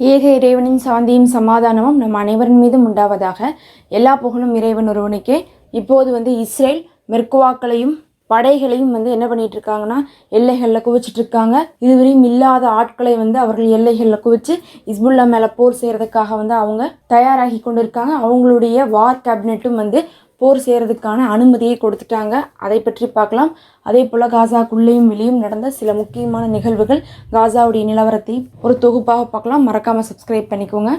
ஏக இறைவனின் சாந்தியும் சமாதானமும் நம் அனைவரின் மீதும் உண்டாவதாக எல்லா புகழும் இறைவன் ஒருவனுக்கே. இப்போது வந்து இஸ்ரேல் மெர்குவாக்களையும் படைகளையும் வந்து என்ன பண்ணிட்டு இருக்காங்கன்னா எல்லைகளில் குவிச்சிட்டு இருக்காங்க இதுவரையும் இல்லாத ஆட்களை வந்து அவர்கள் எல்லைகளில் குவிச்சு இஸ்புல்லா மேலே போர் செய்கிறதுக்காக வந்து அவங்க தயாராகி கொண்டு இருக்காங்க அவங்களுடைய வார் கேபினெட்டும் வந்து போர் செய்யறதுக்கான அனுமதியை கொடுத்துட்டாங்க. அதை பற்றி பார்க்கலாம். அதே போல் காசாக்குள்ளேயும் வெளியும் நடந்த சில முக்கியமான நிகழ்வுகள் காசாவுடைய நிலவரத்தை ஒரு தொகுப்பாக பார்க்கலாம். மறக்காம சப்ஸ்கிரைப் பண்ணிக்கோங்க.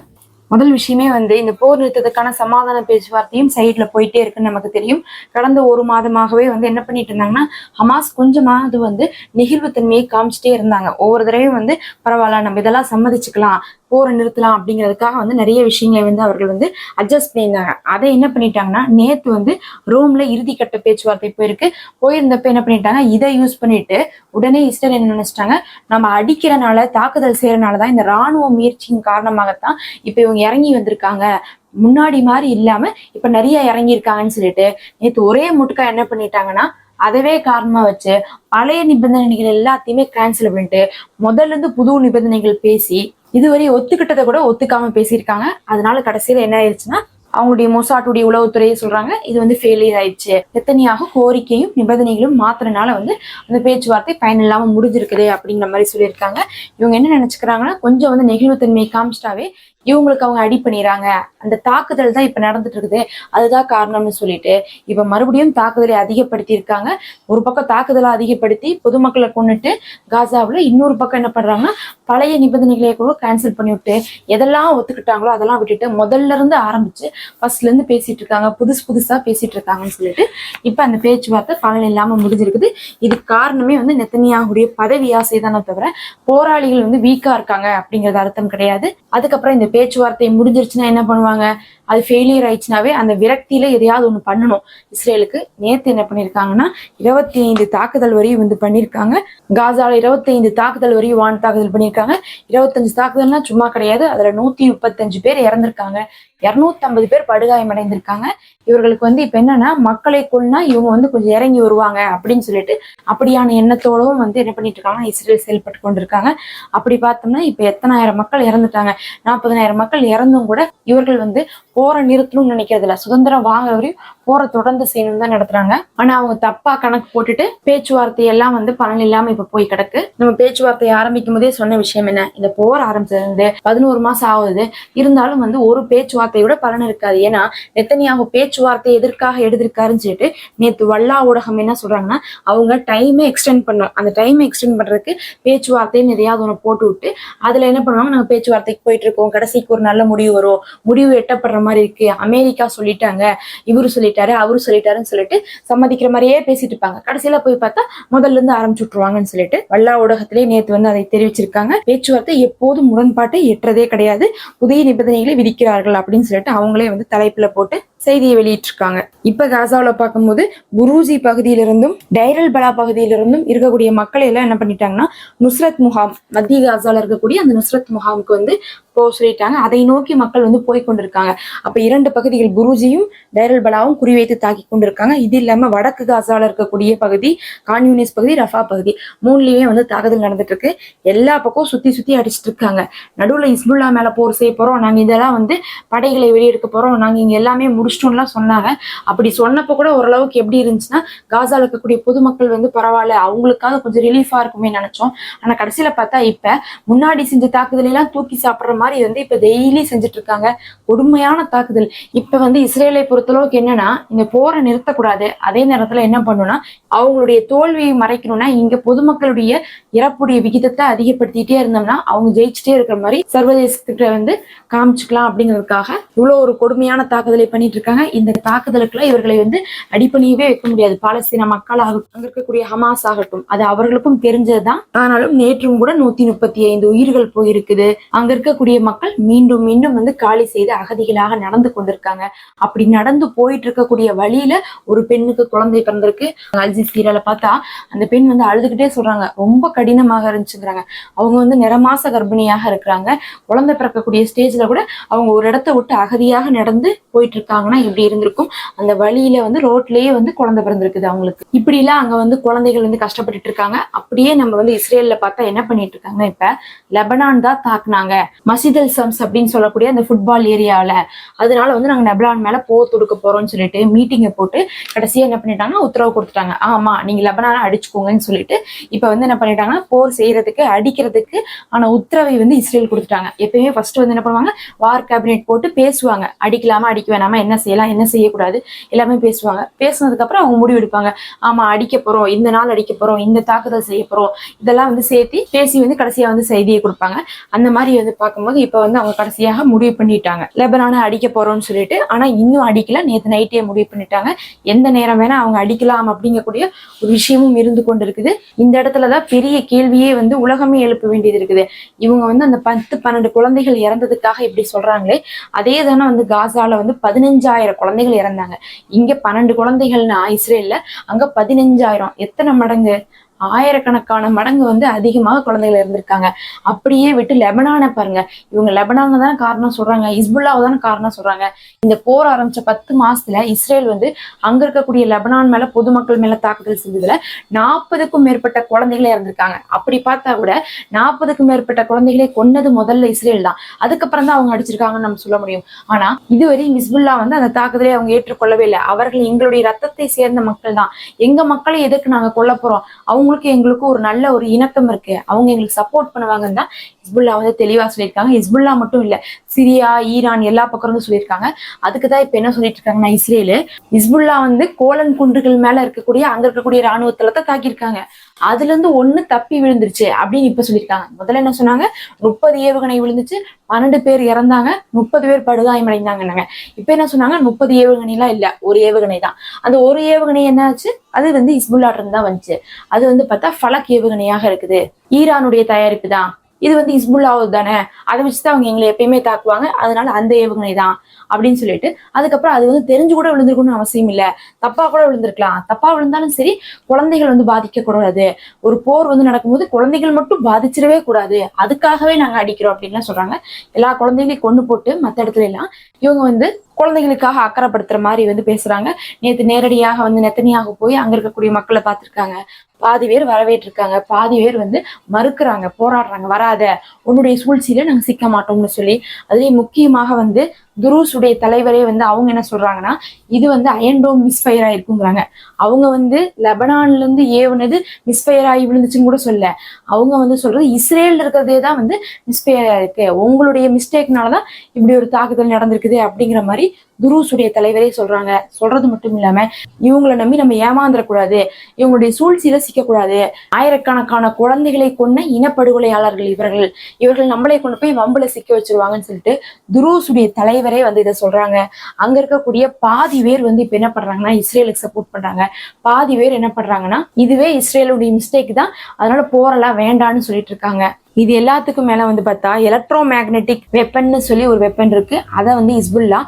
முதல் விஷயமே வந்து இந்த போர் நிறுத்தத்துக்கான சமாதான பேச்சுவார்த்தையும் சைட்ல போயிட்டே இருக்குன்னு நமக்கு தெரியும். கடந்த ஒரு மாதமாகவே வந்து என்ன பண்ணிட்டு இருந்தாங்கன்னா ஹமாஸ் கொஞ்சமாவது வந்து நெகிழ்வுத்தன்மையை காமிச்சிட்டே இருந்தாங்க. ஒவ்வொரு தடவையும் வந்து பரவாயில்ல நம்ம இதெல்லாம் சம்மதிச்சுக்கலாம். போரை நிறுத்தலாம் அப்படிங்கிறதுக்காக வந்து நிறைய விஷயங்களை வந்து அவர்கள் வந்து அட்ஜஸ்ட் பண்ணியிருந்தாங்க. அதை என்ன பண்ணிட்டாங்கன்னா நேத்து வந்து ரோம்ல கட்ட பேச்சுவார்த்தை போயிருக்கு. போயிருந்தப்ப என்ன பண்ணிட்டாங்க இதை யூஸ் பண்ணிட்டு உடனே இஸ்ரேல் என்ன நினைச்சிட்டாங்க நம்ம அடிக்கிறனால தாக்குதல் செய்யறனால தான் இந்த ராணுவ முயற்சியின் காரணமாகத்தான் இப்ப இவங்க இறங்கி வந்திருக்காங்க. முன்னாடி மாதிரி இல்லாம இப்ப நிறைய இறங்கி இருக்காங்கன்னு சொல்லிட்டு நேற்று ஒரே முட்டுக்கா என்ன பண்ணிட்டாங்கன்னா அதவே காரணமா வச்சு பழைய நிபந்தனைகள் எல்லாத்தையுமே கேன்சல் பண்ணிட்டு முதல்ல இருந்து புது நிபந்தனைகள் பேசி இதுவரை ஒத்துக்கிட்டதை கூட ஒத்துக்காம பேசியிருக்காங்க. அதனால கடைசியில என்ன ஆயிடுச்சுன்னா அவங்களுடைய மொசாட்டுடைய உளவுத்துறையை சொல்றாங்க இது வந்து ஃபெயிலியர் ஆயிடுச்சு. எத்தனையாக கோரிக்கையும் நிபந்தனைகளும் மாத்திரனால வந்து அந்த பேச்சுவார்த்தை பயன் இல்லாம முடிஞ்சிருக்குது அப்படிங்கிற மாதிரி சொல்லியிருக்காங்க. இவங்க என்ன நினைச்சுக்கிறாங்கன்னா கொஞ்சம் வந்து நெகிழ்வுத்தன்மையை காமிச்சிட்டாவே இவங்களுக்கு அவங்க அடி பண்ணிடுறாங்க. அந்த தாக்குதல் தான் இப்ப நடந்துட்டு இருக்குது. அதுதான் காரணம்னு சொல்லிட்டு இப்ப மறுபடியும் தாக்குதலை அதிகப்படுத்தி இருக்காங்க ஒரு பக்கம் தாக்குதலை அதிகப்படுத்தி பொதுமக்களை கொண்டுட்டு காசாவில் இன்னொரு பக்கம் என்ன பண்றாங்க பழைய நிபந்தனைகளை கூட கேன்சல் பண்ணிவிட்டு எதெல்லாம் ஒத்துக்கிட்டாங்களோ அதெல்லாம் விட்டுட்டு முதல்ல இருந்து ஆரம்பிச்சு ஃபர்ஸ்ட்ல இருந்து பேசிட்டு இருக்காங்க. புதுசு புதுசா பேசிட்டு இருக்காங்கன்னு சொல்லிட்டு இப்ப அந்த பேச்சுவார்த்தை பலன் இல்லாம முடிஞ்சிருக்குது. இதுக்கு காரணமே வந்து நெத்தனியாகுடைய பதவி ஆசை தானே தவிர போராளிகள் வந்து வீக்கா இருக்காங்க அப்படிங்கிறது அர்த்தம் கிடையாது. அதுக்கப்புறம் இந்த பேச்சுவார்த்தை முடிஞ்சிருச்சுன்னா என்ன பண்ணுவாங்க? அது ஃபெயிலியர் ஆயிடுச்சுனாவே அந்த விரக்தியில எதையாவது ஒண்ணு பண்ணணும். இஸ்ரேலுக்கு நேத்து என்ன பண்ணிருக்காங்கன்னா இருபத்தி ஐந்து தாக்குதல் வரையும் வந்து பண்ணிருக்காங்க. காசாவில் இருபத்தி ஐந்து தாக்குதல் வரையும் வான் தாக்குதல் பண்ணியிருக்காங்க இருபத்தஞ்சு தாக்குதல்னா சும்மா கிடையாது. அதுல நூத்தி முப்பத்தஞ்சு பேர் இறந்திருக்காங்க. இருநூத்தி ஐம்பது பேர் படுகாயம் அடைந்திருக்காங்க. இவர்களுக்கு வந்து இப்ப என்னன்னா மக்களை கொள்னா இவங்க வந்து கொஞ்சம் இறங்கி வருவாங்க அப்படின்னு சொல்லிட்டு அப்படியான எண்ணத்தோடவும் வந்து என்ன பண்ணிட்டு இருக்காங்க இஸ்ரேல் செயல்பட்டு கொண்டிருக்காங்க. அப்படி பார்த்தோம்னா இப்ப எத்தனாயிரம் மக்கள் இறந்துட்டாங்க. நாற்பதனாயிரம் மக்கள் இறந்தும் கூட இவர்கள் வந்து போரை நிறுத்தணும்னு நினைக்கிறது இல்ல சுதந்திரம் வாங்க வரையும் போரை தொடர்ந்து செய்யணும் தான் நடத்துறாங்க. ஆனா அவங்க தப்பா கணக்கு போட்டுட்டு பேச்சுவார்த்தை எல்லாம் வந்து பலன் இல்லாம இப்ப போய் கிடக்கு. நம்ம பேச்சுவார்த்தையை ஆரம்பிக்கும் போதே சொன்ன விஷயம் என்ன? இந்த போர் ஆரம்பிச்சது வந்து பதினோரு மாசம் ஆகுது. இருந்தாலும் வந்து ஒரு பேச்சுவார்த்தையோட விட பலன் இருக்காது. ஏன்னா நெத்தனியாக பேச்சுவார்த்தை எதற்காக எடுத்திருக்காருன்னு சொல்லிட்டு நேத்து வல்லா ஊடகம் என்ன சொல்றாங்கன்னா அவங்க டைமை எக்ஸ்டெண்ட் பண்ணும் அந்த டைமை எக்ஸ்டெண்ட் பண்றதுக்கு பேச்சுவார்த்தைன்னு எதையாவது ஒன்று போட்டு விட்டு அதுல என்ன பண்ணுவாங்க? நாங்க பேச்சுவார்த்தைக்கு போயிட்டு இருக்கோம். கடைசிக்கு ஒரு நல்ல முடிவு வரும். முடிவு எட்டப்படுற மாதிரி இருக்கு. அமெரிக்கா சொல்லிட்டாங்க. இவரு சொல்லிட்டாரு அவரு சொல்லிட்டாருன்னு சொல்லிட்டு சம்மதிக்கிற மாதிரியே பேசிட்டு இருப்பாங்க. கடைசியில போய் பார்த்தா முதல்ல இருந்து ஆரம்பிச்சு விட்டுருவாங்கன்னு சொல்லிட்டு வல்லா ஊடகத்திலே நேற்று வந்து அதை தெரிவிச்சிருக்காங்க. பேச்சுவார்த்தை எப்போதும் முரண்பாட்டை எட்டுறதே கிடையாது. புதிய நிபந்தனைகளை விதிக்கிறார்கள் அப்படின்னு சொல்லிட்டு அவங்களே வந்து தலைப்புல போட்டு செய்தியை வெளியிட்டிருக்காங்க. இப்ப காசாவில் பார்க்கும்போது குரூஜி பகுதியிலிருந்தும் டைரல் பலா பகுதியிலிருந்தும் இருக்கக்கூடிய மக்களை எல்லாம் என்ன பண்ணிட்டாங்கன்னா நுஸ்ரத் முகாம் மத்திய காசால இருக்கக்கூடிய அந்த நுஸ்ரத் முகாமுக்கு வந்து போக சொல்லிட்டாங்க. அதை நோக்கி மக்கள் வந்து போய் கொண்டிருக்காங்க. அப்ப இரண்டு பகுதிகள் குருஜியும் டைரல் பலாவும் குறிவைத்து தாக்கி கொண்டிருக்காங்க. இது இல்லாம வடக்கு காசால இருக்கக்கூடிய பகுதி கான்யூனிஸ்ட் பகுதி ரஃபா பகுதி மூணுலயுமே வந்து தாக்குதல் நடந்துட்டு இருக்கு எல்லா பக்கம் சுத்தி சுத்தி அடிச்சிட்டு இருக்காங்க நடுவுல இஸ்புல்லா மேல போர் செய்ய போறோம். நாங்க இதெல்லாம் வந்து படைகளை வெளியெடுக்க போறோம். நாங்க இங்க எல்லாமே முடிச்சிட்டோம்லாம் சொன்னாங்க. அப்படி சொன்னப்போ கூட ஓரளவுக்கு எப்படி இருந்துச்சுன்னா காசாவில் இருக்கக்கூடிய பொதுமக்கள் வந்து பரவாயில்ல அவங்களுக்காக கொஞ்சம் ரிலீஃபாக இருக்குமே நினைச்சோம். ஆனா கடைசியில் பார்த்தா இப்ப முன்னாடி செஞ்ச தாக்குதல் எல்லாம் தூக்கி சாப்பிடுற மாதிரி வந்து இப்ப டெய்லி செஞ்சுட்டு இருக்காங்க கொடுமையான தாக்குதல். இப்ப வந்து இஸ்ரேலை பொறுத்தளவுக்கு என்னன்னா இந்த போரை நிறுத்தக்கூடாது. அதே நேரத்துல என்ன பண்ணும்னா அவங்களுடைய தோல்வியை மறைக்கணும்னா இங்க பொதுமக்களுடைய இறப்புடைய விகிதத்தை அதிகப்படுத்திட்டே இருந்தோம்னா அவங்க ஜெயிச்சுட்டே இருக்கிற மாதிரி சர்வதேசத்துக்கிட்ட வந்து காமிச்சுக்கலாம் அப்படிங்கிறதுக்காக இவ்வளவு ஒரு கொடுமையான தாக்குதலை பண்ணிட்டு இருக்காங்க இந்த தாக்குதலுக்குள்ள இவர்களை வந்து அடிப்பணியவே வைக்க முடியாது. பாலஸ்தீன மக்கள் ஆகட்டும் அங்க இருக்கக்கூடிய ஹமாஸ் ஆகட்டும். அது அவர்களுக்கும் தெரிஞ்சதுதான். ஆனாலும் நேற்றும் கூட நூத்தி முப்பத்தி ஐந்து உயிர்கள் போயிருக்குது. அங்க இருக்கக்கூடிய மக்கள் மீண்டும் மீண்டும் வந்து காலி செய்து அகதிகளாக நடந்து கொண்டிருக்காங்க. அப்படி நடந்து போயிட்டு இருக்கக்கூடிய வழியில ஒரு பெண்ணுக்கு குழந்தை பிறந்திருக்கு. அல்ஜி சீரியல பார்த்தா அந்த பெண் வந்து அழுதுகிட்டே சொல்றாங்க. ரொம்ப கடினமாக இருந்துச்சுங்கிறாங்க. அவங்க வந்து நிறமாச கர்ப்பிணியாக இருக்கிறாங்க. குழந்தை பிறக்கக்கூடிய ஸ்டேஜ்ல கூட அவங்க ஒரு இடத்த விட்டு அகதியாக நடந்து போயிட்டு இருக்காங்க. இருந்திருப்பாங்கன்னா இப்படி இருந்திருக்கும். அந்த வழியில வந்து ரோட்லயே வந்து குழந்தை பிறந்திருக்குது அவங்களுக்கு. இப்படி எல்லாம் அங்க வந்து குழந்தைகள் வந்து கஷ்டப்பட்டுட்டு இருக்காங்க. அப்படியே நம்ம வந்து இஸ்ரேல்ல பார்த்தா என்ன பண்ணிட்டு இருக்காங்க இப்ப? லெபனான் தான் தாக்குனாங்க. மசிதல் சம்ஸ் அப்படின்னு சொல்லக்கூடிய அந்த ஃபுட்பால் ஏரியாவில் அதனால வந்து நாங்க லெபனான் மேல போர் தொடுக்க போறோம்னு சொல்லிட்டு மீட்டிங்கை போட்டு கடைசியா என்ன பண்ணிட்டாங்கன்னா உத்தரவு கொடுத்துட்டாங்க. ஆமா நீங்க லெபனான அடிச்சுக்கோங்கன்னு சொல்லிட்டு இப்ப வந்து என்ன பண்ணிட்டாங்கன்னா போர் செய்யறதுக்கு அடிக்கிறதுக்கு ஆன உத்தரவை வந்து இஸ்ரேல் கொடுத்துட்டாங்க. எப்பயுமே ஃபர்ஸ்ட் வந்து என்ன பண்ணுவாங்க? வார் கேபினெட் போட்டு பேசுவாங்க. அடிக்கலாமா அடிக்க வேணாமா என்ன செய்யலாம் என்ன செய்யக்கூடாது எல்லாமே பேசுவாங்க. பேசுனதுக்கு அப்புறம் அவங்க முடிவு எடுப்பாங்க. ஆமா அடிக்க போறோம் இந்த நாள் அடிக்க போறோம் இந்த தாக்குதல் செய்ய போறோம் இதெல்லாம் வந்து சேர்த்து பேசி வந்து கடைசியா வந்து செய்தியை கொடுப்பாங்க. அந்த மாதிரி வந்து பார்க்கும்போது இப்ப வந்து அவங்க கடைசியாக முடிவு பண்ணிட்டாங்க. லெபனானை அடிக்க போறோம்னு சொல்லிட்டு ஆனா இன்னும் அடிக்கல. நேத்து நைட்டே முடிவு பண்ணிட்டாங்க. எந்த நேரம் வேணா அவங்க அடிக்கலாம் அப்படிங்கக்கூடிய ஒரு விஷயமும் இருந்து கொண்டு இருக்குது இந்த இடத்துலதான் பெரிய கேள்வியே வந்து உலகமே எழுப்ப வேண்டியது இருக்குது. இவங்க வந்து அந்த பத்து பன்னெண்டு குழந்தைகள் இறந்ததுக்காக இப்படி சொல்றாங்களே அதே தானே வந்து காசால வந்து பதினஞ்சாயிரம் குழந்தைகள் இறந்தாங்க. இங்க பன்னெண்டு குழந்தைகள்னா இஸ்ரேல்ல அங்க பதினஞ்சாயிரம். எத்தனை மடங்கு? ஆயிரக்கணக்கான மடங்கு வந்து அதிகமாக குழந்தைகள் இருந்திருக்காங்க. அப்படியே விட்டு லெபனானை பாருங்க. இவங்க லெபனான தான் காரணம் சொல்றாங்க. ஹிஸ்புல்லாவை தானே காரணம் சொல்றாங்க. இந்த போர் ஆரம்பிச்ச பத்து மாசத்துல இஸ்ரேல் வந்து அங்க இருக்கக்கூடிய லெபனான் மேல பொதுமக்கள் மேல தாக்குதல் செஞ்சதுல நாற்பதுக்கும் மேற்பட்ட குழந்தைகளே இறந்திருக்காங்க. அப்படி பார்த்தா கூட நாற்பதுக்கும் மேற்பட்ட குழந்தைகளே கொன்னது முதல்ல இஸ்ரேல் தான். அதுக்கப்புறம் தான் அவங்க அடிச்சிருக்காங்கன்னு நம்ம சொல்ல முடியும். ஆனா இதுவரை ஹிஸ்புல்லா வந்து அந்த தாக்குதலை அவங்க ஏற்றுக்கொள்ளவே இல்லை. அவர்கள் எங்களுடைய ரத்தத்தை சேர்ந்த மக்கள் தான். எங்க மக்களை எதுக்கு நாங்க கொல்ல போறோம்? அவங்க அவங்களுக்கு எங்களுக்கு ஒரு நல்ல ஒரு இணக்கம் இருக்கு. அவங்க எங்களுக்கு சப்போர்ட் பண்ணுவாங்கன்னு தான் ஹிஸ்புல்லா வந்து தெளிவா சொல்லியிருக்காங்க. ஹிஸ்புல்லா மட்டும் இல்ல சிரியா ஈரான் எல்லா பக்கம் இருந்து சொல்லியிருக்காங்க. அதுக்கு தான் இப்ப என்ன சொல்லிட்டு இருக்காங்கன்னா இஸ்ரேலு. ஹிஸ்புல்லா வந்து கோலன் குன்றுகள் மேல இருக்கக்கூடிய அங்க இருக்கக்கூடிய ராணுவ தளத்தை தாக்கியிருக்காங்க. அதுல இருந்து ஒண்ணு தப்பி விழுந்துருச்சு அப்படின்னு இப்ப சொல்லியிருக்காங்க. முதல்ல என்ன சொன்னாங்க? முப்பது ஏவுகணை விழுந்துச்சு பன்னெண்டு பேர் இறந்தாங்க முப்பது பேர் படுகாயமடைந்தாங்கன்னாங்க. இப்ப என்ன சொன்னாங்க? முப்பது ஏவுகணை எல்லாம் இல்ல ஒரு ஏவுகணை தான். அந்த ஒரு ஏவுகணை என்னாச்சு? அது வந்து இஸ்புல்லாட்டிருந்து தான் வந்துச்சு. அது வந்து பார்த்தா ஃபலக் ஏவுகணையாக இருக்குது. ஈரானுடைய தயாரிப்பு தான். இது வந்து இஸ்புல்லாவது தானே? அதை வச்சு தான் அவங்க எங்களை எப்பயுமே தாக்குவாங்க. அதனால அந்த ஏவுகணை தான் அப்படின்னு சொல்லிட்டு அதுக்கப்புறம் அது வந்து தெரிஞ்சு கூட விழுந்திருக்கணும்னு அவசியம் இல்லை. தப்பா கூட விழுந்திருக்கலாம். தப்பா விழுந்தாலும் சரி குழந்தைகள் வந்து பாதிக்கக்கூடாது. ஒரு போர் வந்து நடக்கும்போது குழந்தைகள் மட்டும் பாதிச்சிடவே கூடாது. அதுக்காகவே நாங்கள் அடிக்கிறோம் அப்படின்லாம் சொல்றாங்க. எல்லா குழந்தைகளையும் கொண்டு போட்டு மற்ற இடத்துல எல்லாம் இவங்க வந்து குழந்தைகளுக்காக அக்கறைப்படுத்துற மாதிரி வந்து பேசுறாங்க. நேத்து நேரடியாக வந்து நெத்தனியாக போய் அங்க இருக்கக்கூடிய மக்களை பார்த்திருக்காங்க. பாதி பேர் வரவேற்றிருக்காங்க. பாதி பேர் வந்து மறுக்கிறாங்க போராடுறாங்க. வராத உன்னுடைய சூழ்ச்சியில நாங்க சிக்க மாட்டோம்னு சொல்லி. அதுலயும் முக்கியமாக வந்து துருஸுடைய தலைவரே வந்து அவங்க என்ன சொல்றாங்கன்னா இது வந்து அயன்டோம் மிஸ்ஃபயர் ஆயிருக்குங்கிறாங்க. அவங்க வந்து லெபனான்ல இருந்து ஏவுனது மிஸ்ஃபயர் ஆகி விழுந்துச்சுன்னு கூட சொல்ல அவங்க வந்து சொல்றது இஸ்ரேல் இருக்கிறதே தான் வந்து மிஸ்ஃபயர் ஆயிருக்கு. உங்களுடைய மிஸ்டேக்னாலதான் இப்படி ஒரு தாக்குதல் நடந்திருக்குது அப்படிங்கிற மாதிரி துருஸுடைய தலைவரே சொல்றாங்க. சொல்றது மட்டும் இல்லாம இவங்களை நம்பி நம்ம ஏமாந்துடக்கூடாது இவங்களுடைய சூழ்ச்சியில சிக்கக்கூடாது. ஆயிரக்கணக்கான குழந்தைகளை கொன்ன இனப்படுகொலையாளர்கள் இவர்கள். இவர்கள் நம்மளை கொண்டு போய் வம்புல சிக்க வச்சிருவாங்கன்னு சொல்லிட்டு துருஸுடைய தலைவர் வந்து இதை சொல்றாங்க. அங்க இருக்கக்கூடிய பாதி பேர் வந்து இப்ப என்ன பண்றாங்கன்னா இஸ்ரேலுக்கு சப்போர்ட் பண்றாங்க. பாதி பேர் என்ன பண்றாங்கன்னா இதுவே இஸ்ரேலுடைய மிஸ்டேக் தான். அதனால போரெல்லாம் வேண்டான்னு சொல்லிட்டு இருக்காங்க. இது எல்லாத்துக்கும் மேல வந்து பார்த்தா எலக்ட்ரோ மேக்னெட்டிக் வெப்பன்னு சொல்லி ஒரு வெப்பன் இருக்கு. அதை வந்து இஸ்புல்லா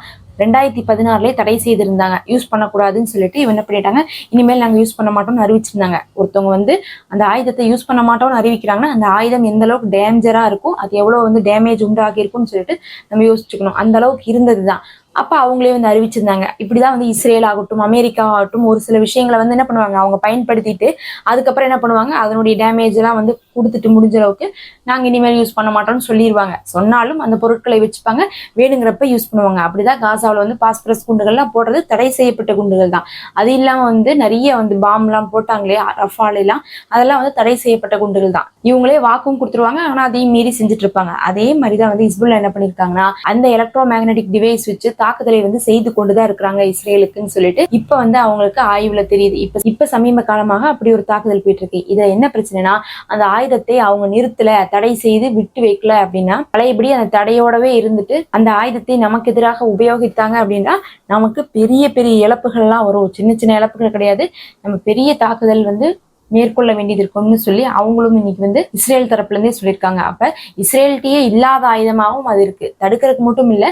ரெண்டாயிரத்தி பதினாறுலேயே தடை செய்திருந்தாங்க. யூஸ் பண்ணக்கூடாதுன்னு சொல்லிட்டு இவன் என்ன பண்ணிட்டாங்க? இனிமேல் நாங்கள் யூஸ் பண்ண மாட்டோம்னு அறிவிச்சிருந்தாங்க. ஒருத்தவங்க வந்து அந்த ஆயுதத்தை யூஸ் பண்ண மாட்டோம்னு அறிவிக்கிறாங்கன்னா அந்த ஆயுதம் எந்த அளவுக்கு டேஞ்சரா இருக்கும் அது எவ்வளவு வந்து டேமேஜ் உண்டாகி இருக்கும்னு சொல்லிட்டு நம்ம யோசிச்சுக்கணும். அந்த அளவுக்கு இருந்தது தான் அப்ப அவங்களே வந்து அறிவிச்சிருந்தாங்க. இப்படிதான் வந்து இஸ்ரேல் ஆகட்டும் அமெரிக்கா ஆகட்டும் ஒரு சில விஷயங்களை வந்து என்ன பண்ணுவாங்க? அவங்க பயன்படுத்திட்டு அதுக்கப்புறம் என்ன பண்ணுவாங்க? அதனுடைய டேமேஜ் எல்லாம் வந்து கொடுத்துட்டு முடிஞ்ச அளவுக்கு நாங்க இனிமேல் யூஸ் பண்ண மாட்டோம்னு சொல்லிடுவாங்க சொன்னாலும் அந்த பொருட்களை வச்சுப்பாங்க. வேணுங்கிறப்ப யூஸ் பண்ணுவாங்க. அப்படிதான் காசாவில் வந்து பாஸ்பரஸ் குண்டுகள்லாம் போடுறது தடை செய்யப்பட்ட குண்டுகள் தான். அது இல்லாம வந்து நிறைய வந்து பாம்லாம் போட்டாங்களே ரஃபாலையெல்லாம் அதெல்லாம் வந்து தடை செய்யப்பட்ட குண்டுகள் தான். இவங்களே வாக்கும் கொடுத்துருவாங்க. ஆனா அதையும் மீறி செஞ்சுட்டு இருப்பாங்க. அதே மாதிரி தான் வந்து இஸ்புல்லா என்ன பண்ணிருக்காங்கன்னா அந்த எலக்ட்ரோ மேக்னெட்டிக் டிவைஸ் வச்சு தாக்குதலை வந்து செய்து கொண்டுதான் இருக்கிறாங்க இஸ்ரேலுக்குன்னு சொல்லிட்டு இப்ப வந்து அவங்களுக்கு ஆய்வுல தெரியுது. இப்ப இப்ப சமீப காலமாக அப்படி ஒரு தாக்குதல் போயிட்டு இருக்கு இதுல என்ன பிரச்சனைனா அந்த ஆயுதத்தை அவங்க நிறுத்தல தடை செய்து விட்டு வைக்கல அப்படின்னா பழையபடி அந்த தடையோடவே இருந்துட்டு அந்த ஆயுதத்தை நமக்கு எதிராக உபயோகித்தாங்க அப்படின்னா நமக்கு பெரிய பெரிய இழப்புகள்லாம் வரும். சின்ன சின்ன இழப்புகள் கிடையாது. நம்ம பெரிய தாக்குதல் வந்து மேற்கொள்ள வேண்டியது இருக்கும்னு சொல்லி அவங்களும் இன்னைக்கு வந்து இஸ்ரேல் தரப்புல இருந்தே சொல்லியிருக்காங்க. அப்ப இஸ்ரேல்கிட்டயே இல்லாத ஆயுதமாகவும் அது இருக்கு. தடுக்கிறதுக்கு மட்டும் இல்லை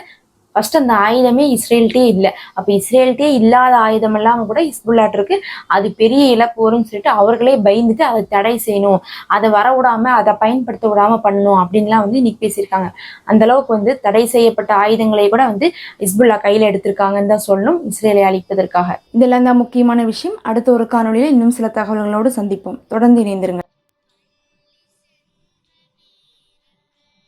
ஃபர்ஸ்ட் அந்த ஆயுதமே இஸ்ரேல்கிட்டே இல்லை. அப்போ இஸ்ரேல்கிட்டே இல்லாத ஆயுதம் எல்லாம் கூட ஹிஸ்புல்லாட் இருக்கு. அது பெரிய இழப்பு வரும்னு சொல்லிட்டு அவர்களே பயந்துட்டு அதை தடை செய்யணும். அதை வர விடாம அதை பயன்படுத்த விடாம பண்ணணும் அப்படின்லாம் வந்து இன்னைக்கு பேசியிருக்காங்க. அந்த அளவுக்கு வந்து தடை செய்யப்பட்ட ஆயுதங்களை கூட வந்து ஹிஸ்புல்லா கையில் எடுத்திருக்காங்கன்னு தான் சொல்லணும் இஸ்ரேலை அழிப்பதற்காக. இதெல்லாம் தான் முக்கியமான விஷயம். அடுத்த ஒரு காணொலியில் இன்னும் சில தகவல்களோடு சந்திப்போம். தொடர்ந்து இணைந்திருங்க